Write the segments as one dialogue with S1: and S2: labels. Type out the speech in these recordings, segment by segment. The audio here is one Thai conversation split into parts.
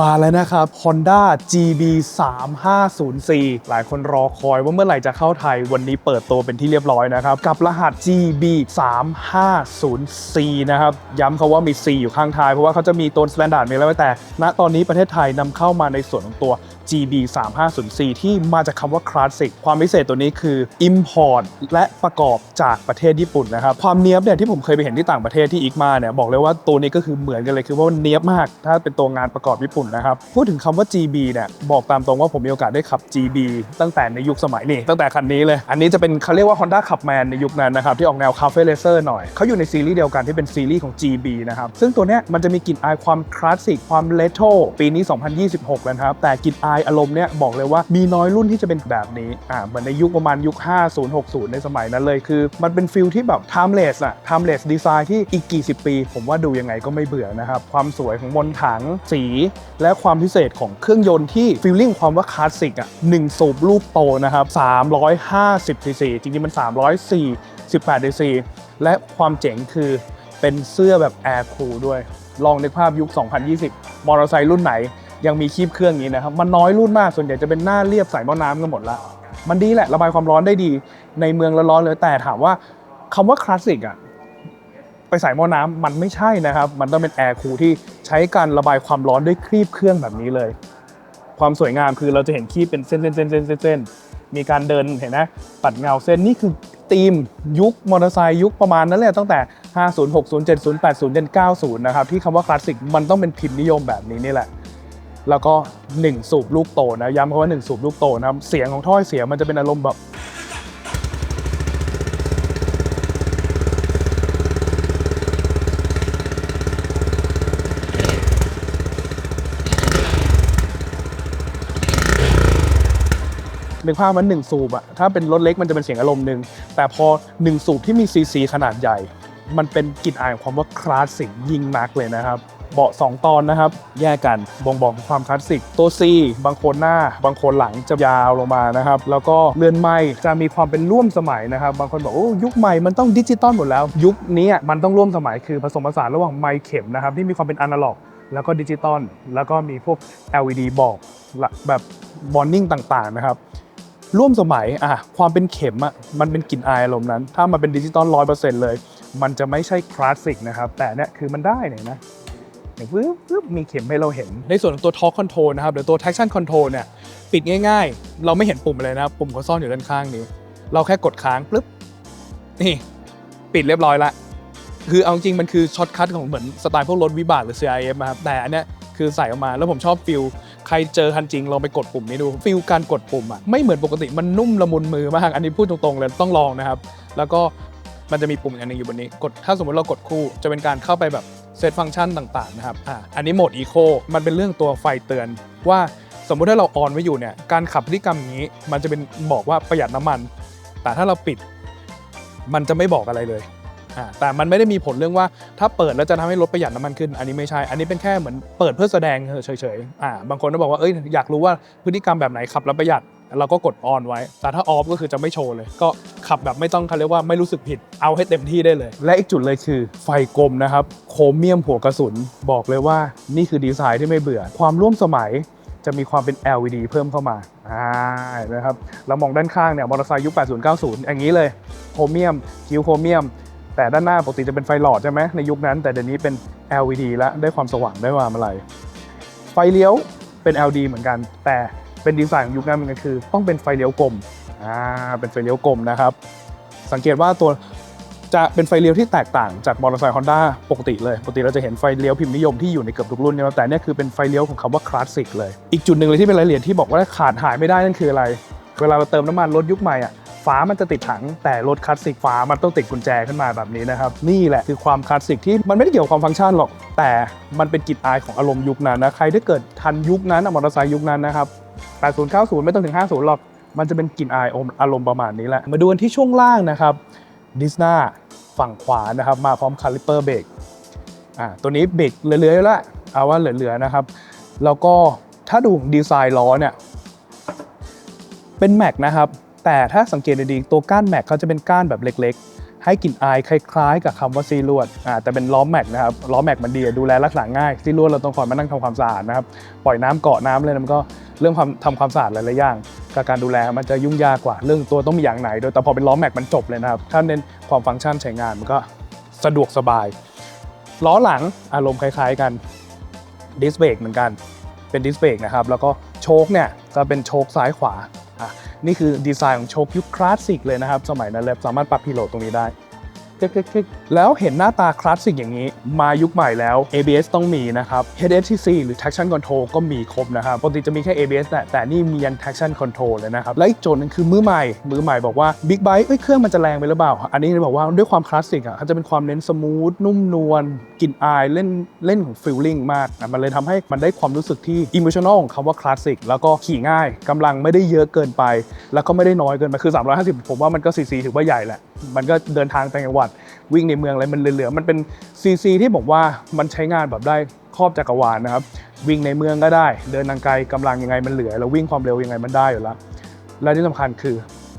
S1: มาแล้วนะครับ Honda GB 3 5 0 4หลายคนรอคอยว่าเมื่อไหร่จะเข้าไทย วันนี้เปิดตัวเป็นที่เรียบร้อยนะครับ กับรหัส GB 3 5 0 C นะครับ ย้ำเขาว่ามี C อยู่ข้างท้าย เพราะว่าเขาจะมีตัว standard มีแล้วแต่ ณ ตอนนี้ประเทศไทยนำเข้ามาในส่วนของตัว GB 3 5 0 4ที่มาจากคำว่า Classic ความพิเศษตัวนี้คือ Import และประกอบจากประเทศญี่ปุ่นนะครับ ความเนี้ยบเนี่ยที่ผมเคยไปเห็นที่ต่างประเทศที่อีกมาเนี่ยบอกเลยว่าตัวนี้ก็คือเหมือนกันเลยคือว่าเนี้ยบมาก ถ้าเป็นตัวงานประกอบญี่ปุ่นนะครับ พูดถึงคำว่า GB เนี่ยบอกตามตรงว่าผมมีโอกาสได้ขับ GB ตั้งแต่ในยุคสมัยนี้ตั้งแต่คันนี้เลย อันนี้จะเป็นเขาเรียกว่า Honda Clubman ในยุคนั้นนะครับที่ออกแนวคาเฟ่เลเซอร์หน่อยเขาอยู่ในซีรีส์เดียวกันที่เป็นซีรีส์ของ GB นะครับซึ่งตัวเนี้ยมันจะมีกลิ่นอายความคลาสสิกความเลโทรปีนี้ 2026แล้วครับแต่กลิ่นอายอารมณ์เนี่ยบอกเลยว่ามีน้อยรุ่นที่จะเป็นแบบนี้อ่าเหมือนในยุคประมาณยุค 50 60 ในสมัยนั้นเลยคือ มันเป็นฟิลที่แบบ timeless อะ timeless design ที่อีกกี่สิบปี ผมว่าดูยังไงก็ไม่เบื่อนะครับ ความสวยของมนถังสี และความพิเศษของเครื่องยนต์ที่ฟีลลิ่งความว่าคลาสสิกอะหนึ่งสูบรูปโตนะครับ350 cc จริงๆมัน318 cc และความเจ๋งคือเป็นเสื้อแบบ Air Cool ด้วย ลองนึกภาพยุค 2020 มอเตอร์ไซค์รุ่นไหน ยังมีคีบเครื่องนี้นะครับ มันน้อยรุ่นมากส่วนใหญ่จะเป็นหน้าเรียบใส่หม้อน้ำกันหมดละมันดีแหละระบายความร้อนได้ดีในเมืองร้อนๆเลยแต่ถามว่าคำว่าคลาสสิกอะไปใส่หม้อน้ำมันไม่ใช่นะครับ มันต้องเป็นแอร์คูลที่ใช้การระบายความร้อนด้วยครีบเครื่องแบบนี้เลย ความสวยงามคือเราจะเห็นครีบเป็นเส้นๆๆๆๆๆมีการเดินเห็นนะปัดเงาเส้นนี่คือธีมยุคมอเตอร์ไซค์ยุคประมาณนั้นแหละตั้งแต่ 50 60 70 80จน90 นะครับที่คำว่าคลาสสิกมันต้องเป็นพิมพ์นิยมแบบนี้นี่แหละ แล้วก็ 1 สูบลูกโตนะย้ำคำว่า 1 สูบลูกโตนะครับเสียงของถ้อยเสียงมันจะเป็นอารมณ์แบบนึกภาพมันหนึ่งสูบอะถ้าเป็นรถเล็กมันจะเป็นเสียงอารมณ์หนึ่งแต่พอหนึ่งสูบที่มีซีซีขนาดใหญ่ มันเป็นกลิ่นอายของความว่าคลาสสิกยิ่งนักเลยนะครับ เบาะ 2 ตอนนะครับ แยกกันบ่งบอกถึงความคลาสสิก ตัว C บางคนหน้า บางคนหลังจะยาวลงมานะครับ แล้วก็เรือนไม้จะมีความเป็นร่วมสมัยนะครับ บางคนบอกโอ้ยุคใหม่มันต้องดิจิตอลหมดแล้ว ยุคนี้มันต้องร่วมสมัยคือผสมผสานระหว่างไมค์เข็มนะครับที่มีความเป็นอนาล็อก แล้วก็ดิจิตอลแล้วก็มีพวก LED บอกแบบบอนนิ่งต่างๆนะครับร่วมสมัยอะความเป็นเข็มอะมันเป็นกลิ่นอายอารมณ์นั้น ถ้ามันเป็นดิจิตอลร้อยเปอร์เซ็นต์เลย มันจะไม่ใช่คลาสสิกนะครับ แต่เนี่ยคือมันได้เนี่ยนะ เนี่ยปึ๊บปึ๊บมีเข็มให้เราเห็น ในส่วนของตัว Torque Control นะครับหรือตัว Traction Control เนี่ยปิดง่ายๆ เราไม่เห็นปุ่มเลยนะครับปุ่มเขาซ่อนอยู่ด้านข้างนี้ เราแค่กดค้างปึ๊บนี่ปิดเรียบร้อยละ คือเอาจริงมันคือช็อตคัทของเหมือนสไตล์พวกรถวิบากหรือ CRF อะครับแต่อันเนี้ยคือใส่ออกมาแล้วผมชอบฟิลใครเจอคันจริงลองไปกดปุ่มนี้ดูฟิลการกดปุ่มอะไม่เหมือนปกติมันนุ่มละมุนมือมากอันนี้พูดตรงๆเลยต้องลองนะครับ แล้วก็มันจะมีปุ่มอันหนึงอยู่บนนี้ กดถ้าสมมติเรากดคู่จะเป็นการเข้าไปแบบ เซตฟังก์ชันต่างๆนะครับอ่าอันนี้โหมดอีโคมันเป็นเรื่องตัวไฟเตือนว่าสมมุติถ้าเราออนไว้อยู่เนี่ยการขับพฤติกรรมนี้ มันจะเป็นบอกว่าประหยัดน้ำมัน แต่ถ้าเราปิด มันจะไม่บอกอะไรเลยอ่าแต่มันไม่ได้มีผลเรื่องว่าถ้าเปิดแล้วจะทำให้รถประหยัดน้ำมันขึ้น อันนี้ไม่ใช่ อันนี้เป็นแค่เหมือนเปิดเพื่อแสดงเฉยๆอ่าบางคนก็บอกว่าเอ้ยอยากรู้ว่าพฤติกรรมแบบไหนขับแล้วประหยัด เราก็กดออนไว้ แต่ถ้าออฟก็คือจะไม่โชว์เลย ก็ขับแบบไม่ต้องเขาเรียกว่าไม่รู้สึกผิด เอาให้เต็มที่ได้เลย และอีกจุดเลยคือไฟกลมนะครับ โครเมียมหัวกระสุน บอกเลยว่านี่คือดีไซน์ที่ไม่เบื่อ ความร่วมสมัยจะมีความเป็น LED เพิ่มเข้ามา อ่าเห็นะครับ เรามองด้านข้างเนี่ย มอเตอร์ไซค์ยุค 80 90 อย่างนี้เลย โครเมียม คิ้วโครเมียม แต่ด้านหน้าปกติจะเป็นไฟหลอดใช่ไหมในยุคนั้น แต่เดี๋ยวนี้เป็น LED แล้วได้ความสว่างได้ความอะไร ไฟเลี้ยวเป็น LED เหมือนกัน แต่ เป็นดีไซน์ของยุคนั้นเหมือนกันคือ ต้องเป็นไฟเลี้ยวกลมอ่าเป็นไฟเลี้ยวกลมนะครับ สังเกตว่าตัวจะเป็นไฟเลี้ยวที่แตกต่างจากมอเตอร์ไซค์ฮอนด้าปกติเลยปกติเราจะเห็นไฟเลี้ยวพิมพ์นิยมที่อยู่ในเกือบทุกรุ่นใช่ไหมแต่เนี่ยคือเป็นไฟเลี้ยวของคำว่าคลาสสิกเลย อีกจุดหนึ่งเลยที่เป็นรายละเอียดที่บอกว่าขาดหายไม่ได้นั่นคืออะไร เวลาเราเติมน้ำมันรถยุคใหม่อะ ฝามันจะติดถัง แต่รถคลาสสิกฝามันต้องติดกุญแจขึ้นมาแบบนี้นะครับ นี่แหละคือความคลาสสิกที่มันไม่ได้เกี่ยวกับความฟังก์ชันหรอก แต่มันเป็นกลิ่นอายของอารมณ์ยุคนั้นนะใครที่เกิดทันยุคนั้นอะมอเตอร์ไซค์ยุคนั้นนะครับ80 90 ไม่ต้องถึง 50หรอกมันจะเป็นกลิ่นอายอารมณ์ประมาณนี้แหละมาดูกันที่ช่วงล่างนะครับดิสนาฝั่งขวานะครับมาพร้อมคาลิเปอร์เบรกอ่าตัวนี้เบรกเหลือๆแล้วเอาว่าเหลือๆนะครับ แล้วก็ถ้าดูดีไซน์ล้อเนี่ยเป็นแม็กนะครับ แต่ถ้าสังเกตดีๆตัวก้านแม็กเขาจะเป็นก้านแบบเล็กๆ ให้กลิ่นอายคล้ายๆ กับคำว่าซีลวดอ่าแต่เป็นล้อแม็กนะครับล้อแม็กมันดีดูแลรักษาง่ายซีลวดเราต้องคอยมานั่งทำความสะอาดนะครับปล่อยน้ำเกาะน้ำเลยมันก็เรื่องความทำความสะอาดหลายๆอย่างกับการดูแลมันจะยุ่งยากกว่าเรื่องตัวต้องมีอย่างไหนโดยแต่พอเป็นล้อแม็กมันจบเลยนะครับถ้าเน้นความฟังก์ชันใช้งานมันก็สะดวกสบาย ล้อหลังอารมณ์คล้าย ๆ กันดิสเบรกเหมือนกันเป็นดิสเบรกนะครับแล้วก็โชคเนี่ยก็เป็นโชคซ้ายขวาอะ นี่คือดีไซน์ของโชคยุคคลาสสิกเลยนะครับ สมัยนั้นเลยสามารถปรับพิโลตรงนี้ได้คลิกๆแล้วเห็นหน้าตาคลาสสิกอย่างนี้ มายุคใหม่แล้ว ABS ต้องมีนะครับ HSTC หรือ Traction Control ก็มีครบนะครับปกติจะมีแค่ ABS แหละแต่นี่มียัน Traction Control เลยนะครับ และอีกโจทย์หนึงคือมือใหม่มือใหม่บอกว่า Big Bike เอ้ยเครื่องมันจะแรงไปหรือเปล่า อันนี้บอกว่าด้วยความคลาสสิกอะเขาจะเป็นความเน้นสมูทนุ่มนวลกลิ่นอายเล่นเล่นของฟิลลิ่งมากอะมันเลยทำให้มันได้ความรู้สึกที่ emotional ของคำว่าคลาสสิกแล้วก็ขี่ง่ายกำลังไม่ได้เยอะเกินไป แล้วก็ไม่ได้น้อยเกินไปคือ 350 ผมว่ามันก็ซีซีถือว่าใหญ่แหละมันก็เดินทางต่างจังหวัด วิ่งในเมืองอะไรมันเหลือๆมันเป็นซีซีที่ผมว่ามันใช้งานแบบได้ครอบจักรวาลนะครับ วิ่งในเมืองก็ได้ เดินทางไกลกำลังยังไงมันเหลือ แล้ววิ่งความเร็วยังไงมันได้อยู่แล้ว และที่สำคัญคือ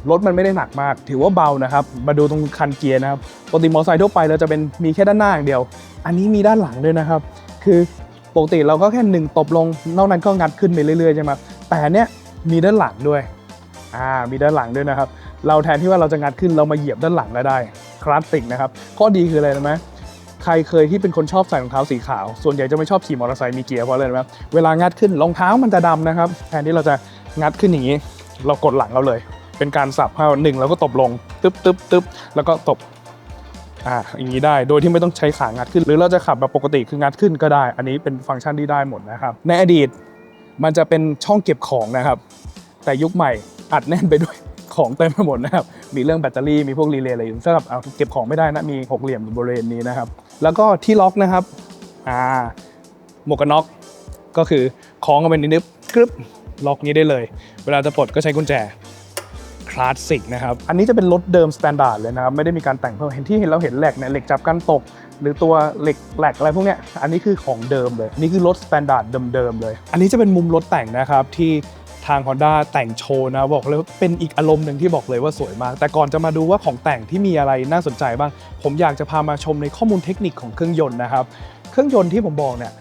S1: รถมันไม่ได้หนักมาก ถือว่าเบานะครับ มาดูตรงคันเกียร์นะครับปกติมอเตอร์ไซค์ทั่วไปเราจะเป็นมีแค่ด้านหน้าอย่างเดียว อันนี้มีด้านหลังด้วยนะครับ คือปกติเราก็แค่หนึ่งตบลงนอกนั้นก็งัดขึ้นไปเรื่อยๆใช่ไหมแต่เนี้ยมีด้านหลังด้วยอ่ามีด้านหลังด้วยนะครับ เราแทนที่ว่าเราจะงัดขึ้นเรามาเหยียบด้านหลังก็ได้คลาสสิกนะครับข้อดีคืออะไรรู้ไหมใครเคยที่เป็นคนชอบใส่รองเท้าสีขาว ส่วนใหญ่จะไม่ชอบขี่มอเตอร์ไซค์มีเกียร์เพราะอะไรรู้ไหมเวลางัดขึ้นรองเท้ามันจะดำนะครับแทนที่เราจะงัดขึ้นอย่างนี้ เรากดหลังเราเลย เป็นการสับให้หนึ่งเราก็ตบลงตึ๊บตึ๊บตึ๊บแล้วก็ตบอ่าอย่างนี้ได้โดยที่ไม่ต้องใช้ขางัดขึ้น หรือเราจะขับแบบปกติคืองัดขึ้นก็ได้ อันนี้เป็นฟังก์ชันที่ได้หมดนะครับ ในอดีตมันจะเป็นช่องเก็บของนะครับ แต่ยุคใหม่อัดแน่นไปด้วย ของเต็มไปหมดนะครับ มีเรื่องแบตเตอรี่ มีพวกรีเลย์อะไรอยู่สำหรับเอาเก็บของไม่ได้นะ มีหกเหลี่ยมบริเวณนี้นะครับ แล้วก็ที่ล็อกนะครับ อ่า หมวกกันน็อก ก็คือคล้องกันเป็นนิดๆกรึบล็อกนี้ได้เลย เวลาจะปลดก็ใช้กุญแจคลาสสิกนะครับ อันนี้จะเป็นรถเดิมสแตนดาร์ดเลยนะครับ ไม่ได้มีการแต่งเพิ่ม เห็นที่เห็นเราเห็นเหล็กเนี่ย เหล็กจับกันตก หรือตัวเหล็กแหลกอะไรพวกเนี้ย อันนี้คือของเดิมเลยนนี้คือรถสแตนดาร์ดเดิมๆเลย อันนี้จะเป็นมุมรถแต่งนะครับที่ ทาง Honda แต่งโชว์นะบอกเลยว่าเป็นอีกอารมณ์หนึ่งที่บอกเลยว่าสวยมาก แต่ก่อนจะมาดูว่าของแต่งที่มีอะไรน่าสนใจบ้าง ผมอยากจะพามาชมในข้อมูลเทคนิคของเครื่องยนต์นะครับ เครื่องยนต์ที่ผมบอกเนี่ย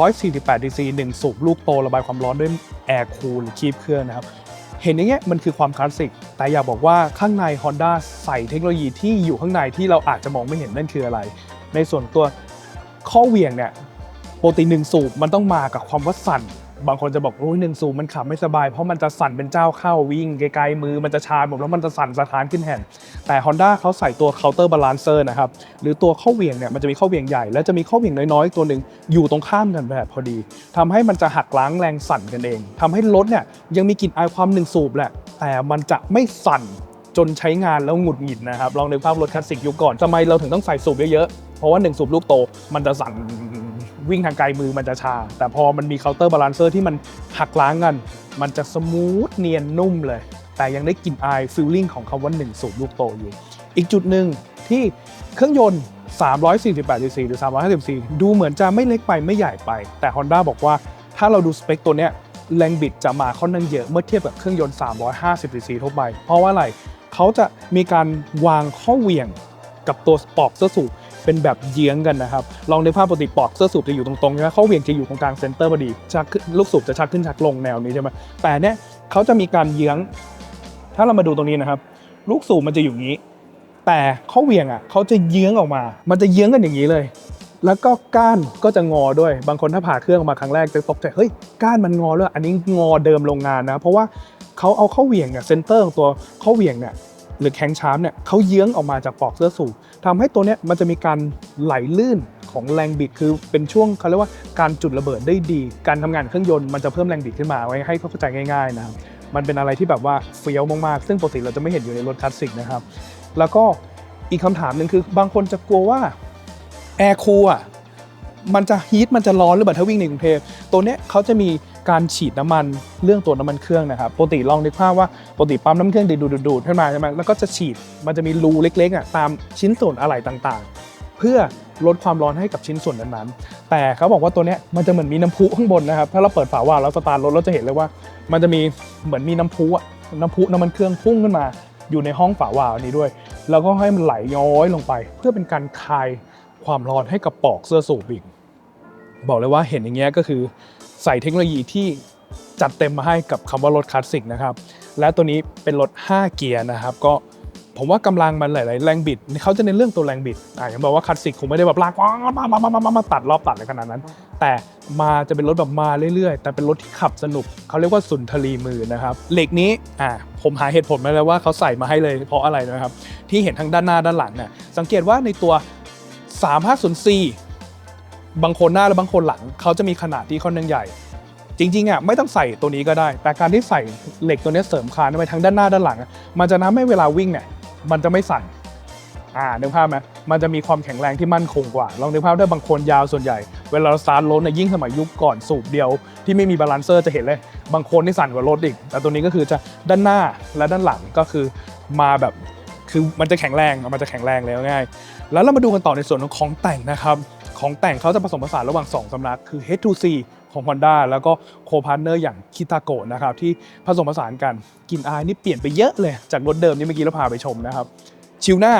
S1: 348 DC 1 สูบลูกโตระบายความร้อนด้วยแอร์คูลคีบเครื่องนะครับเห็นอย่างเงี้ยมันคือความคลาสสิก แต่อยากบอกว่าข้างใน Honda ใส่เทคโนโลยีที่อยู่ข้างในที่เราอาจจะมองไม่เห็นนั่นคืออะไร ในส่วนตัวข้อเหวี่ยงเนี่ยปกติหนึ่งสูบมันต้องมากับความว่าสั่น บางคนจะบอกโอ้ยหนึ่งสูบมันขับไม่สบาย เพราะมันจะสั่นเป็นเจ้าเข้าวิ่งไกลๆมือมันจะชาหมดแล้วมันจะสั่นสะท้านขึ้นแห่นแต่ Honda เขาใส่ตัว counter balancer นะครับ หรือตัวข้อเหวี่ยงเนี่ยมันจะมีข้อเหวี่ยงใหญ่ และจะมีข้อเหวี่ยงน้อยๆ ตัวหนึ่งอยู่ตรงข้ามกันแบบพอดีทำให้มันจะหักล้างแรงสั่นกันเองทำให้รถเนี่ยยังมีกลิ่นอายความหนึ่งสูบแหละแต่มันจะไม่สั่นจนใช้งานแล้วหงุดหงิดนะครับลองนึกภาพรถคลาสสิกยุคก่อนทำไมเราถึงต้องใส่สูบเยอะๆเพราะว่าหนึ่งสูบลูกโตมันจะสั่น วิ่งทางไกลมือมันจะชา แต่พอมันมีเคาน์เตอร์บาลานเซอร์ที่มันหักล้างกัน มันจะสมูทเนียนนุ่มเลย แต่ยังได้กลิ่นอายฟิลลิ่งของคำว่าหนึ่งสูบลูกโตอยู่ อีกจุดหนึ่งที่เครื่องยนต์348 cc หรือ 350 cc ดูเหมือนจะไม่เล็กไปไม่ใหญ่ไป แต่ Honda บอกว่าถ้าเราดูสเปคตัวเนี้ยแรงบิดจะมาค่อนข้างเยอะเมื่อเทียบกับเครื่องยนต์ 350 cc ทั่วไป เพราะว่าอะไร เขาจะมีการวางข้อเหวี่ยงกับตัวปอกเสื้อสูบ เป็นแบบเยื้องกันนะครับลองในภาพปกติปอกเสื้อสูบจะอยู่ตรงๆใช่ไหมข้อเหวี่ยงจะอยู่ตรงกลางเซนเตอร์พอดีชักลูกสูบจะชักขึ้นชักลงแนวนี้ใช่ไหมแต่เนี้ยเขาจะมีการเยื้อง ถ้าเรามาดูตรงนี้นะครับ ลูกสูบมันจะอยู่อย่างนี้ แต่เข้อเหวี่ยงอะเขาจะเยื้องออกมา มันจะเยื้องกันอย่างนี้เลย แล้วก็ก้านก็จะงอด้วย บางคนถ้าผ่าเครื่องออกมาครั้งแรกจะตกใจเฮ้ยก้านมันงอด้วยอันนี้งอเดิมโรงงานนะ เพราะว่าเขาเอาเข้อเหวี่ยงเนี่ยเซนเตอร์ของตัวเข้อเหวี่ยงเนี่ย หรือแข้งชามเนี่ยเขาเยื้องออกมาจากปลอกเสื้อสูบทำให้ตัวเนี้ยมันจะมีการไหลลื่นของแรงบิดคือเป็นช่วงเขาเรียกว่าการจุดระเบิดได้ดี การทำงานเครื่องยนต์มันจะเพิ่มแรงบิดขึ้นมาไว้ให้เข้าใจง่ายๆนะครับมันเป็นอะไรที่แบบว่าเฟี้ยวมากๆ ซึ่งปกติเราจะไม่เห็นอยู่ในรถคลาสสิกนะครับ แล้วก็อีกคำถามหนึ่งคือบางคนจะกลัวว่าแอร์คูลอะ มันจะฮีทมันจะร้อนหรือเปล่าถ้าวิ่งในกรุงเทพตัวเนี้ยเขาจะมีการฉีดน้ำมันเรื่องตัวน้ำมันเครื่องนะครับปกติลองนึกภาพว่าปกติปั๊มน้ำเครื่องดูดดูดๆขึ้นมาใช่ไหมแล้วก็จะฉีดมันจะมีรูเล็กๆอะตามชิ้นส่วนอะไหล่ต่างๆ เพื่อลดความร้อนให้กับชิ้นส่วนนั้นๆ แต่เขาบอกว่าตัวเนี้ยมันจะเหมือนมีน้ำพุข้างบนนะครับ ถ้าเราเปิดฝาว่าล์วแล้วสตาร์ทรถเราจะเห็นเลยว่า มันจะมีเหมือนมีน้ำพุอะน้ำพุน้ำมันเครื่องพุ่งขึ้นมา อยู่ในห้องฝาวาล์วนี้ด้วย แล้วก็ให้มันไหลย้อยลงไป เพื่อเป็นการคาย ความร้อนให้กับปอกเสื้อสูบอีก บอกเลยว่าเห็นอย่างเงี้ยก็คือใส่เทคโนโลยีที่จัดเต็มมาให้กับคำว่ารถคลาสสิกนะครับ และตัวนี้เป็นรถ 5 เกียร์นะครับ ก็ผมว่ากำลังมันหลาย ๆ แรงบิดเขาจะเน้นเรื่องตัวแรงบิดอ่าอย่างบอกว่าคลาสสิกคงไม่ได้แบบลากว้างมามามามามาตัดรอบตัดอะไรขนาดนั้น แต่มาจะเป็นรถแบบมาเรื่อย ๆ แต่เป็นรถที่ขับสนุกเขาเรียกว่าสุนทรีมือนะครับ เหล็กนี้อ่าผมหาเหตุผลมาแล้วว่าเขาใส่มาให้เลยเพราะอะไรนะครับ ที่เห็นทั้งด้านหน้าด้านหลังเนี่ยสังเกตว่าในตัว 3504บางคนหน้าและบางคนหลัง เขาจะมีขนาดที่ค่อนข้างใหญ่ จริงๆอะไม่ต้องใส่ตัวนี้ก็ได้ แต่การที่ใส่เหล็กตัวนี้เสริมคานไปทั้งด้านหน้าด้านหลัง มันจะทำให้เวลาวิ่งเนี่ยมันจะไม่สั่นอ่านึกภาพไหมมันจะมีความแข็งแรงที่มั่นคงกว่า ลองนึกภาพได้บางคนยาวส่วนใหญ่ เวลาเราสตาร์ทรถเนี่ยยิ่งสมัยยุคก่อนสูบเดียว ที่ไม่มีบาลานเซอร์จะเห็นเลย บางคนนี่สั่นกว่ารถอีก แต่ตัวนี้ก็คือจะด้านหน้าและด้านหลังก็คือมาแบบคือมันจะแข็งแรงมันจะแข็งแรงแล้วง่าย แล้วเรามาดูกันต่อในส่วนของของแต่งนะครับ ของแต่งเขาจะผสมผสานระหว่าง 2สำนักคือ H2C ของ Honda แล้วก็โคพาร์เนอร์อย่างคิตาโกะนะครับที่ผสมผสานกันกลิ่นอายนี่เปลี่ยนไปเยอะเลย จากรถเดิมที่เมื่อกี้เราพาไปชมนะครับ ชิวหน้า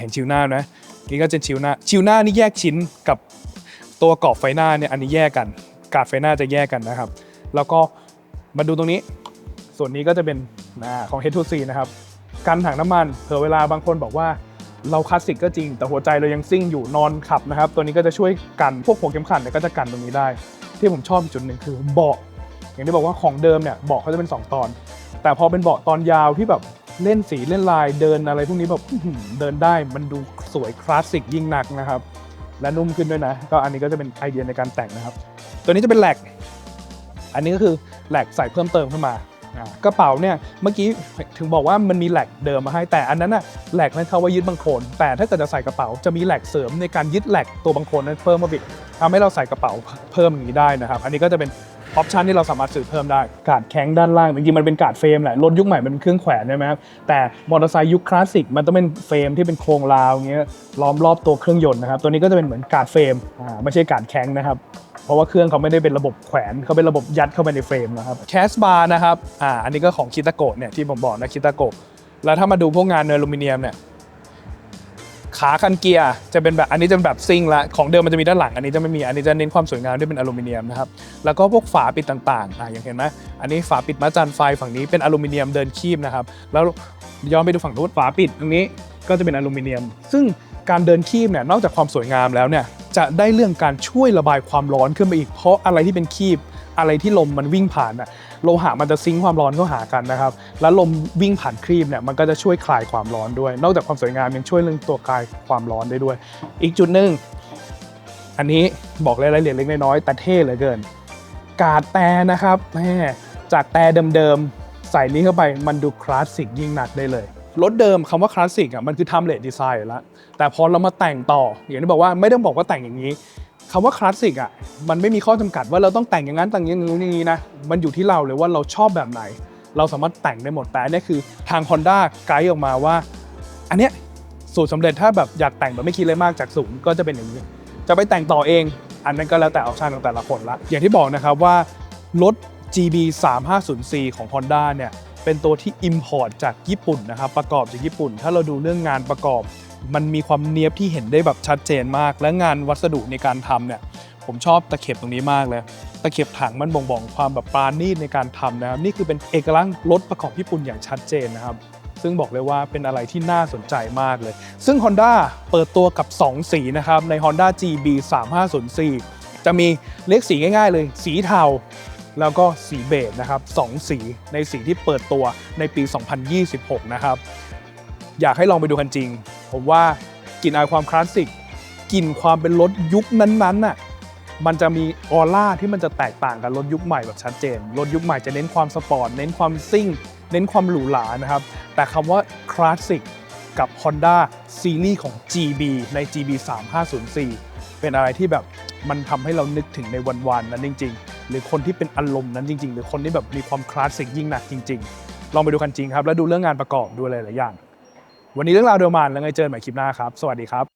S1: เห็นชิวหน้าไหมนี่ก็จะชิวหน้าชิวหน้านี่แยกชิ้นกับตัวกรอบไฟหน้าเนี่ยอันนี้แยกกัน กาดไฟหน้าจะแยกกันนะครับ แล้วก็มาดูตรงนี้ ส่วนนี้ก็จะเป็นของ H2C นะครับกันถังน้ำมันเผื่อเวลาบางคนบอกว่า เราคลาสสิกก็จริง แต่หัวใจเรายังซิ่งอยู่นอนขับนะครับ ตัวนี้ก็จะช่วยกันพวกหัวเข็มขัดเนี่ยก็จะกันตรงนี้ได้ ที่ผมชอบอีกจุดหนึ่งคือเบาะอย่างที่บอกว่าของเดิมเนี่ยเบาะเขาจะเป็น 2 ตอน แต่พอเป็นเบาะตอนยาวที่แบบเล่นสีเล่นลายเดินอะไรพวกนี้แบบเดินได้มันดูสวยคลาสสิกยิ่งหนักนะครับ และนุ่มขึ้นด้วยนะ ก็อันนี้ก็จะเป็นไอเดียในการแต่งนะครับ ตัวนี้จะเป็นแหลก อันนี้ก็คือแหลกใส่เพิ่มเติมขึ้นมา กระเป๋าเนี่ยเมื่อกี้ถึงบอกว่ามันมีแหลกเดิมมาให้แต่อันนั้นน่ะแหลกนั้นเขาว่ายึดบังโคลนแต่ถ้าเกิดจะใส่กระเป๋าจะมีแหลกเสริมในการยึดแหลกตัวบังโคลนนั้นเพิ่มมาบิกทำให้เราใส่กระเป๋าเพิ่มอย่างนี้ได้นะครับอันนี้ก็จะเป็นออปชันที่เราสามารถซื้อเพิ่มได้ กาดแข็งด้านล่างจริงๆมันเป็นกาดเฟรมแหละรถยุคใหม่มันเป็นเครื่องแขวนใช่ไหมครับแต่มอเตอร์ไซค์ยุคคลาสสิกมันต้องเป็นเฟรมที่เป็นโครงราวอย่างเงี้ยล้อมรอบตัวเครื่องยนต์นะครับตัวนี้ก็จะเป็นเหมือนกาดเฟรมอ่าไม่ใช่กาดแข็งนะครับ เพราะว่าเครื่องเขาไม่ได้เป็นระบบแขวนเขาเป็นระบบยัดเข้าไปในเฟรมนะครับแคสบาร์นะครับอ่าอันนี้ก็ของคิตาโกะเนี่ยที่ผมบอกนะคิตาโกะแล้วถ้ามาดูพวกงานเนอลูมิเนียมเนี่ยขาคันเกียร์จะเป็นแบบอันนี้จะเป็นแบบซิ่งละของเดิมมันจะมีด้านหลังอันนี้จะไม่มีอันนี้จะเน้นความสวยงามด้วยเป็นอลูมิเนียมนะครับแล้วก็พวกฝาปิดต่างๆอ่าอย่างเห็นไหมอันนี้ฝาปิดมาจันไฟฝั่งนี้เป็นอลูมิเนียมเดินคีบนะครับแล้วย้อนไปดูฝั่งนู้นฝาปิดตรงนี้ก็จะเป็นอลูมิเนียม ซึ่ง การเดินคีบเนี่ยนอกจากความสวยงามแล้วเนี่ยจะได้เรื่องการช่วยระบายความร้อนขึ้นไปอีก เพราะอะไรที่เป็นคีบอะไรที่ลมมันวิ่งผ่านน่ะโลหะมันจะซิงความร้อนเข้าหากันนะครับ แล้วลมวิ่งผ่านครีบเนี่ยมันก็จะช่วยคลายความร้อนด้วย นอกจากความสวยงามยังช่วยเรื่องตัวคลายความร้อนได้ด้วย อีกจุดหนึ่งอันนี้บอกรายละเอียดเล็กน้อยแต่เท่เหลือเกิน กาดแต่นะครับแม่จากแต่เดิมๆใส่นี้เข้าไปมันดูคลาสสิกยิ่งหนักได้เลย รถเดิมคำว่าคลาสสิกอะมันคือทำเลดดีไซน์แล้วแต่พอเรามาแต่งต่อ อย่างที่บอกว่าไม่ต้องบอกว่าแต่งอย่างนี้คำว่าคลาสสิกอะมันไม่มีข้อจำกัดว่าเราต้องแต่งอย่างนั้นแต่งอย่างนู้อย่างนี้นะมันอยู่ที่เราเลยว่าเราชอบแบบไหน เราสามารถแต่งได้หมดแต่นนี่คือทาง Honda ไกด์ออกมาว่า อันเนี้ยสูตรสำเร็จถ้าแบบอยากแต่งแบบไม่คิดเลยมากจากศูนย์ก็จะเป็นอย่างนี้ จะไปแต่งต่อเอง อันนั้นก็แล้วแต่ออปชันของแต่ละคนละอย่างที่บอกนะครับว่ารถ GB 350C ของ Honda เนี่ย เป็นตัวที่ Import จากญี่ปุ่นนะครับประกอบจากญี่ปุ่น ถ้าเราดูเรื่องงานประกอบ มันมีความเนียบที่เห็นได้แบบชัดเจนมาก และงานวัสดุในการทำเนี่ยผมชอบตะเข็บตรงนี้มากเลยตะเข็บถังมันบ่งบอกความแบบปราณีตในการทำนะครับนี่คือเป็นเอกลักษณ์รถประกอบญี่ปุ่นอย่างชัดเจนนะครับซึ่งบอกเลยว่าเป็นอะไรที่น่าสนใจมากเลย ซึ่ง Honda เปิดตัวกับ 2 สีนะครับใน Honda GB 3504จะมีเรียกสีง่ายๆเลย สีเทา แล้วก็สีเบจนะครับสองสีในสีที่เปิดตัวในปี 2026 นะครับ อยากให้ลองไปดูกันจริง ผมว่ากลิ่นอายความคลาสสิกกลิ่นความเป็นรถยุคนั้นๆน่ะมันจะมีออร่าที่มันจะแตกต่างกับรถยุคใหม่แบบชัดเจน รถยุคใหม่จะเน้นความสปอร์ต เน้นความซิ่ง เน้นความหรูหรานะครับ แต่คำว่าคลาสสิกกับ Honda ซีรีส์ของ GB ใน GB 3504 เป็นอะไรที่แบบมันทำให้เรานึกถึงในวันๆนั้นจริง ๆ หรือคนที่เป็นอารมณ์นั้นจริง ๆ หรือคนที่แบบมีความคลาสสิกยิ่งหนักจริง ๆ ลองไปดูกันจริงครับ แล้วดูเรื่องงานประกอบดูหลายๆอย่าง วันนี้เรื่องราวเดอร์มานแล้วไงเจอกันใหม่คลิปหน้าครับ สวัสดีครับ